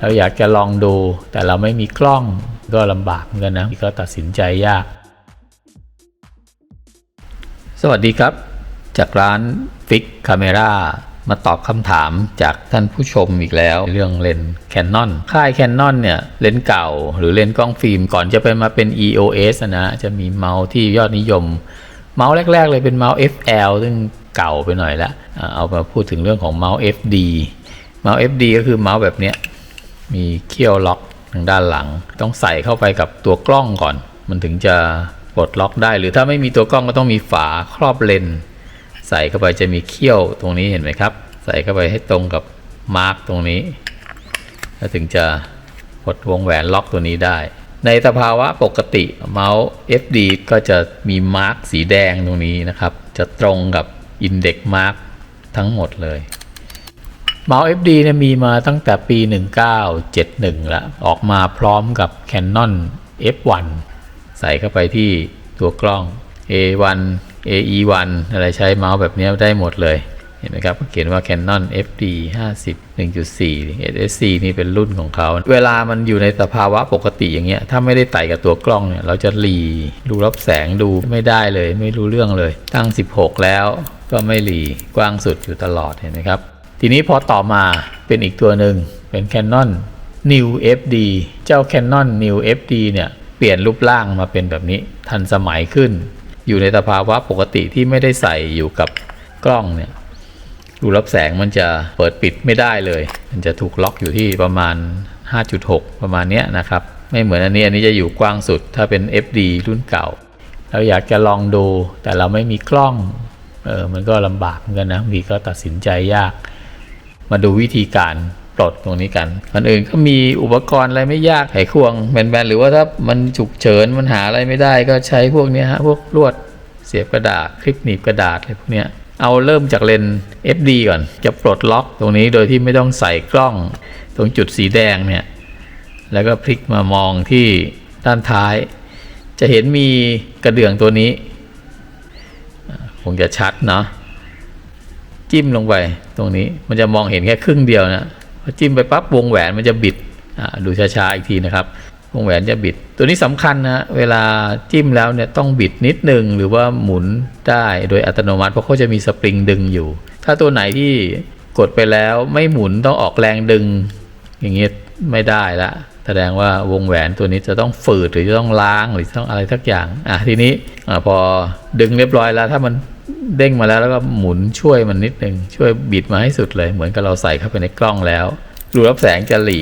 เราอยากจะลองดูแต่เราไม่มีกล้องก็ลำบากเหมือนกันนะก็ตัดสินใจยาก สวัสดีครับ จากร้าน Fix Camera มาตอบคำถามจากท่านผู้ชมอีกแล้ว เรื่องเลนส์ Canon ค่าย Canon เนี่ย เลนส์เก่าหรือเลนส์กล้องฟิล์มก่อนจะไปมาเป็น EOS นะ จะมีเมาส์ที่ยอดนิยม เมาส์แรก ๆ เลยเป็นเมาส์ FL ซึ่งเก่าไปหน่อยละเอามาพูดถึงเรื่องของเมาส์ FD เมาส์ FD ก็คือเมาส์แบบเนี้ยมีเขี้ยวล็อกทางด้านหลัง ต้องใส่เข้าไปกับตัวกล้องก่อน มันถึงจะปลดล็อกได้ หรือถ้าไม่มีตัวกล้องก็ต้องมีฝาครอบเลนส์ใส่เข้าไปจะมีเขี้ยวตรงนี้เห็นไหมครับ ใส่เข้าไปให้ตรงกับมาร์กตรงนี้ แล้วถึงจะปลดวงแหวนล็อกตัวนี้ได้ ในสภาวะปกติเมาส์ FD ก็จะมีมาร์กสีแดงตรงนี้นะครับ จะตรงกับ Index Mark ทั้งหมดเลยเมาส์ FD เนี่ยมีมาตั้งแต่ปี 1971ล้วออกมาพร้อมกับ Canon F1 ใส่เข้าไปที่ตัวกล้อง A1 AE1 อะไรใช้เมาส์แบบนี้ได้หมดเลย เห็นไหมครับเขียนว่า Canon FD 50 1.4 SSC นี่เป็นรุ่นของเขา เวลามันอยู่ในสภาวะปกติอย่างเงี้ย ถ้าไม่ได้ไต่กับตัวกล้องเนี่ย เราจะหลีดูรับแสงดูไม่ได้เลย ไม่รู้เรื่องเลย ตั้ง 16 แล้วก็ไม่หลีกว้างสุดอยู่ตลอดเห็นไหมครับ ทีนี้พอต่อมาเป็นอีกตัวหนึ่งเป็น Canon New FD เจ้า Canon New FD เนี่ย เปลี่ยนรูปร่างมาเป็นแบบนี้ทันสมัยขึ้น อยู่ในสภาวะปกติที่ไม่ได้ใส่อยู่กับกล้องเนี่ย รูรับแสงมันจะเปิดปิดไม่ได้เลย มันจะถูกล็อกอยู่ที่ประมาณ 5.6 ประมาณเนี้ยนะครับ ไม่เหมือนอันนี้อันนี้จะอยู่กว้างสุด ถ้าเป็น FD รุ่นเก่า เราอยากจะลองดูแต่เราไม่มีกล้องเออมันก็ลำบากเหมือนกันนะบางทีก็ตัดสินใจยาก มาดูวิธีการปลดตรงนี้กันคนอื่นก็มีอุปกรณ์อะไรไม่ยากไขควงแบนๆหรือว่าถ้ามันฉุกเฉินมันหาอะไรไม่ได้ก็ใช้พวกนี้ฮะพวกลวดเสียบกระดาษคลิปหนีบกระดาษอะไรพวกเนี้ย เอาเริ่มจากเลนส์ FD ก่อน จะปลดล็อกตรงนี้โดยที่ไม่ต้องใส่กล้องตรงจุดสีแดงเนี่ย แล้วก็พลิกมามองที่ด้านท้าย จะเห็นมีกระเดื่องตัวนี้ คงจะชัดเนาะ จิ้มลงไปตรงนี้ มันจะมองเห็นแค่ครึ่งเดียวนะ พอจิ้มไปปั๊บวงแหวนมันจะบิดอ่าดูช้าๆอีกทีนะครับ วงแหวนจะบิด ตัวนี้สำคัญนะเวลาจิ้มแล้วเนี่ยต้องบิดนิดนึงหรือว่าหมุนได้โดยอัตโนมัติ เพราะเขาจะมีสปริงดึงอยู่ ถ้าตัวไหนที่กดไปแล้วไม่หมุนต้องออกแรงดึง อย่างเงี้ยไม่ได้ละแสดงว่าวงแหวนตัวนี้จะต้องฝืดหรือจะต้องล้างหรือต้องอะไรสักอย่างอะทีนี้อะพอดึงเรียบร้อยแล้ว ถ้ามันเด้งมาแล้วแล้วก็หมุนช่วยมันนิดนึงช่วยบิดมาให้สุดเลย เหมือนกับเราใส่เข้าไปในกล้องแล้ว รูรับแสงจะหลี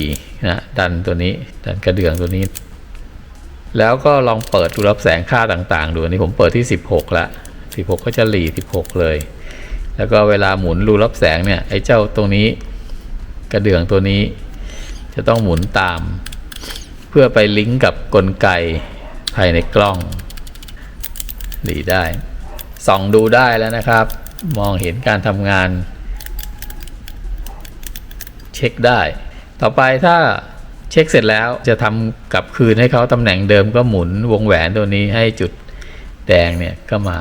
นะดันตัวนี้ดันกระเดื่องตัวนี้ แล้วก็ลองเปิดรูรับแสงค่าต่าง ๆ ดูนี้ผมเปิดที่ 16ละ16 ก็จะหลี16 เลย แล้วก็เวลาหมุนรูรับแสงเนี่ยไอ้เจ้าตรงนี้กระเดื่องตัวนี้ จะต้องหมุนตาม เพื่อไปลิงก์กับกลไกภายในกล้องหลีได้ส่องดูได้แล้วนะครับ มองเห็นการทำงาน ช็คได้ ต่อไปถ้าเช็คเสร็จแล้วจะทำกลับคืนให้เขาตำแหน่งเดิมก็หมุนวงแหวนตัวนี้ให้จุดแดงเนี่ยก็มา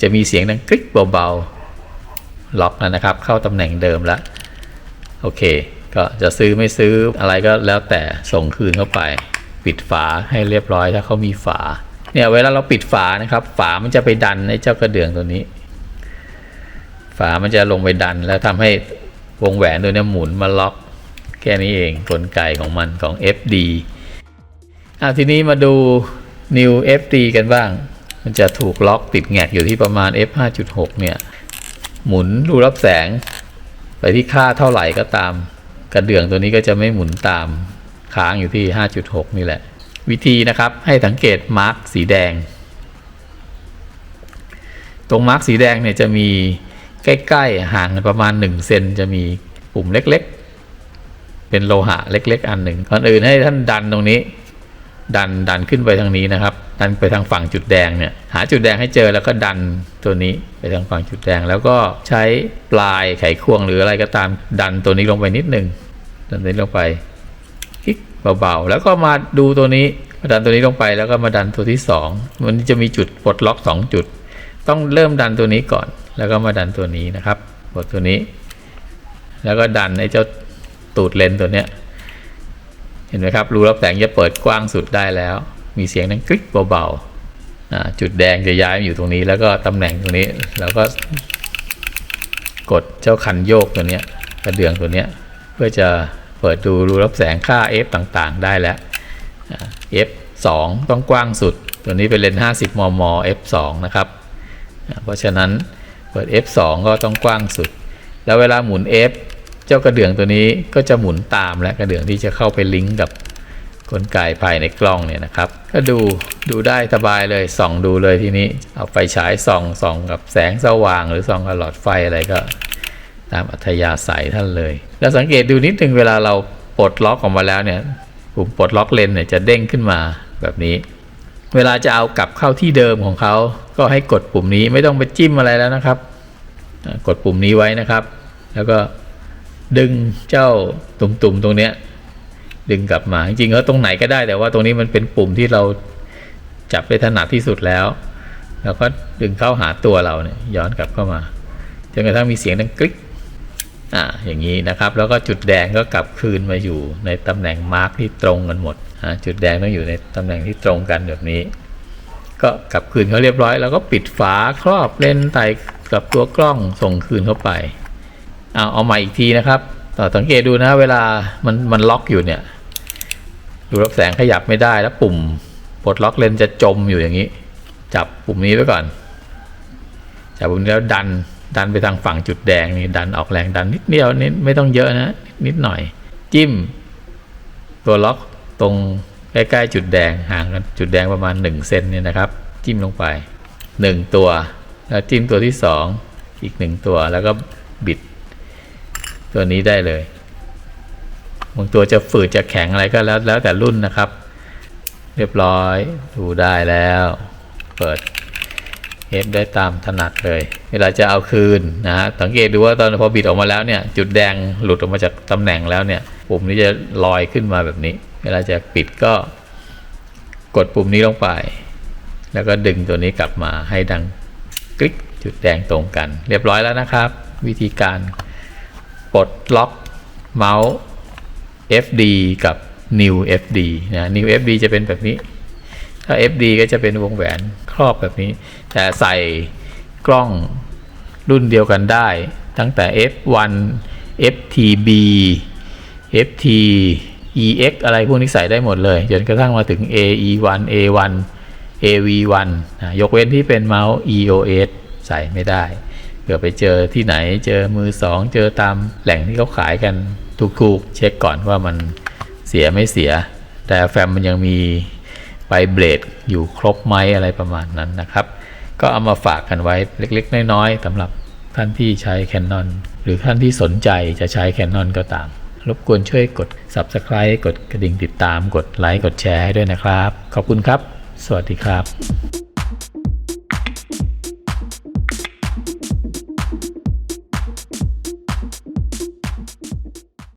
จะมีเสียงดังคลิกเบาๆล็อกแล้วนะครับ เข้าตำแหน่งเดิมแล้วโอเค ก็จะซื้อไม่ซื้ออะไรก็แล้วแต่ส่งคืนเข้าไป ปิดฝาให้เรียบร้อยถ้าเขามีฝาเนี่ยเวลาเราปิดฝานะครับ ฝามันจะไปดันในเจ้ากระเดื่องตัวนี้ ฝามันจะลงไปดันแล้วทำให้ วงแหวนตัวนี้หมุนมาล็อก แค่นี้เองกลไกของมันของ FD อะทีนี้มาดู New FD กันบ้าง มันจะถูกล็อกติดแงกอยู่ที่ประมาณ F 5.6เนี่ย หมุนรูรับแสง ไปที่ค่าเท่าไหร่ก็ตาม กระเดื่องตัวนี้ก็จะไม่หมุนตามค้างอยู่ที่ 5.6 นี่แหละ วิธีนะครับให้สังเกตมาร์กสีแดง ตรงมาร์กสีแดงเนี่ยจะมี ใกล้ๆห่างกันประมาณ 1 เซนจะมีปุ่มเล็กๆ เป็นโลหะเล็กๆ อันหนึ่งก่อนอื่นให้ท่านดันตรงนี้ ดันดันขึ้นไปทางนี้นะครับ ดันไปทางฝั่งจุดแดงเนี่ยหาจุดแดงให้เจอแล้วก็ดันตัวนี้ไปทางฝั่งจุดแดง แล้วก็ใช้ปลายไขควงหรืออะไรก็ตาม ดันตัวนี้ลงไปนิดหนึ่งดันตัวนี้ลงไปคลิกเบาๆแล้วก็มาดูตัวนี้มาดันตัวนี้ลงไปแล้วก็มาดันตัวที่สองมันจะมีจุดปลดล็อกสองจุด ต้องเริ่มดันตัวนี้ก่อน แล้วก็มาดันตัวนี้นะครับกดตัวนี้ แล้วก็ดันไอ้เจ้าตูดเลนส์ตัวเนี้ย เห็นไหมครับ รูรับแสงจะเปิดกว้างสุดได้แล้ว มีเสียงดังกริ๊กเบาๆจุดแดงจะย้ายมาอยู่ตรงนี้ แล้วก็ตำแหน่งตรงนี้ แล้วก็ กดเจ้าคันโยกตัวเนี้ยกระเดื่องตัวเนี้ย เพื่อจะเปิดดูรูรับแสงค่า f ต่างๆ ได้แล้วอ่า f 2 ต้องกว้างสุด ตัวนี้เป็นเลนส์50 มม f 2นะครับ เพราะฉะนั้น ปิด f 2 ก็ต้องกว้างสุด แล้วเวลาหมุน f เจ้ากระเดื่องตัวนี้ก็จะหมุนตามและกระเดื่องที่จะเข้าไปลิงก์กับกลไกภายในกล้องเนี่ยนะครับ ก็ดูดูได้สบายเลยส่องดูเลยทีนี้เอาไฟฉายส่องส่องกับแสงสว่าง หรือส่องกับหลอดไฟอะไรก็ ตามอัธยาศัยท่านเลย แล้วสังเกตดูนิดนึงเวลาเราปลดล็อกออกมาแล้วเนี่ยปุ่มปลดล็อกเลนเนี่ยจะเด้งขึ้นมาแบบนี้ เวลาจะเอากลับเข้าที่เดิมของเขา ก็ให้กดปุ่มนี้ไม่ต้องไปจิ้มอะไรแล้วนะครับ กดปุ่มนี้ไว้นะครับ แล้วก็ดึงเจ้าตุ่มๆตรงเนี้ยดึงกลับมา จริงๆแล้วตรงไหนก็ได้แต่ว่าตรงนี้มันเป็นปุ่มที่เราจับได้ถนัดที่สุดแล้ว แล้วก็ดึงเข้าหาตัวเราเนี่ยย้อนกลับเข้ามาจนกระทั่งมีเสียงดังกริ๊กอ่าอย่างนี้นะครับ แล้วก็จุดแดงก็กลับคืนมาอยู่ในตำแหน่งมาร์กที่ตรงกันหมด จุดแดงต้องอยู่ในตำแหน่งที่ตรงกันแบบนี้ ก็กลับคืนเขาเรียบร้อย แล้วก็ปิดฝาครอบเลนส์ไต่กับตัวกล้องส่งคืนเข้าไปเอาเอาใหม่อีกทีนะครับต่อสังเกตดูนะเวลามันมันล็อกอยู่เนี่ย ดูรับแสงขยับไม่ได้แล้วปุ่มปลดล็อกเลนจะจมอยู่อย่างนี้ จับปุ่มนี้ไว้ก่อน จับปุ่มนี้แล้วดันดันไปทางฝั่งจุดแดงนี่ดันออกแรงดันนิดเดียวนิดไม่ต้องเยอะนะนิดหน่อย จิ้ม ตัวล็อก ตรงใกล้ๆจุดแดงห่างกันจุดแดงประมาณ 1 เซนเนี่ยนะครับ จิ้มลงไป 1 ตัว แล้วจิ้มตัวที่ 2 อีก 1 ตัวแล้วก็บิด ตัวนี้ได้เลยบางตัวจะฝืดจะแข็งอะไรก็แล้วแล้วแต่รุ่นนะครับ เรียบร้อยดูได้แล้ว เปิดเอฟได้ตามถนัดเลย เวลาจะเอาคืนนะฮะสังเกตดูว่าตอนพอบิดออกมาแล้วเนี่ย จุดแดงหลุดออกมาจากตำแหน่งแล้วเนี่ยปุ่มนี้จะลอยขึ้นมาแบบนี้ วลาจะปิดก็กดปุ่มนี้ลงไป แล้วก็ดึงตัวนี้กลับมาให้ดังกริ๊กจุดแดงตรงกัน เรียบร้อยแล้วนะครับ วิธีการปลดล็อกเมาส์ FD กับ New FD นะ New FD จะเป็นแบบนี้ ถ้า FD ก็จะเป็นวงแหวนครอบแบบนี้ แต่ใส่กล้องรุ่นเดียวกันได้ ตั้งแต่ F1 FTB FT EX อะไรพวกนี้ใส่ได้หมดเลย จนกระทั่งมาถึง AE1 A1 AV1 นะยกเว้นที่เป็นเมาส์ EOS ใส่ไม่ได้เผื่อไปเจอที่ไหนเจอมือสองเจอตามแหล่งที่เขาขายกันถูกๆ เช็คก่อนว่ามันเสียไม่เสีย แต่แฟมมันยังมีไปเบลดอยู่ครบไหมอะไรประมาณนั้นนะครับ ก็เอามาฝากกันไว้เล็กๆ น้อยๆสำหรับท่านที่ใช้ Canon หรือท่านที่สนใจจะใช้ Canon ก็ตาม รบกวนช่วยกด Subscribe กดกระดิ่งติดตาม กดไลค์ กดแชร์ให้ด้วยนะครับ ขอบคุณครับ สวัสดีครับ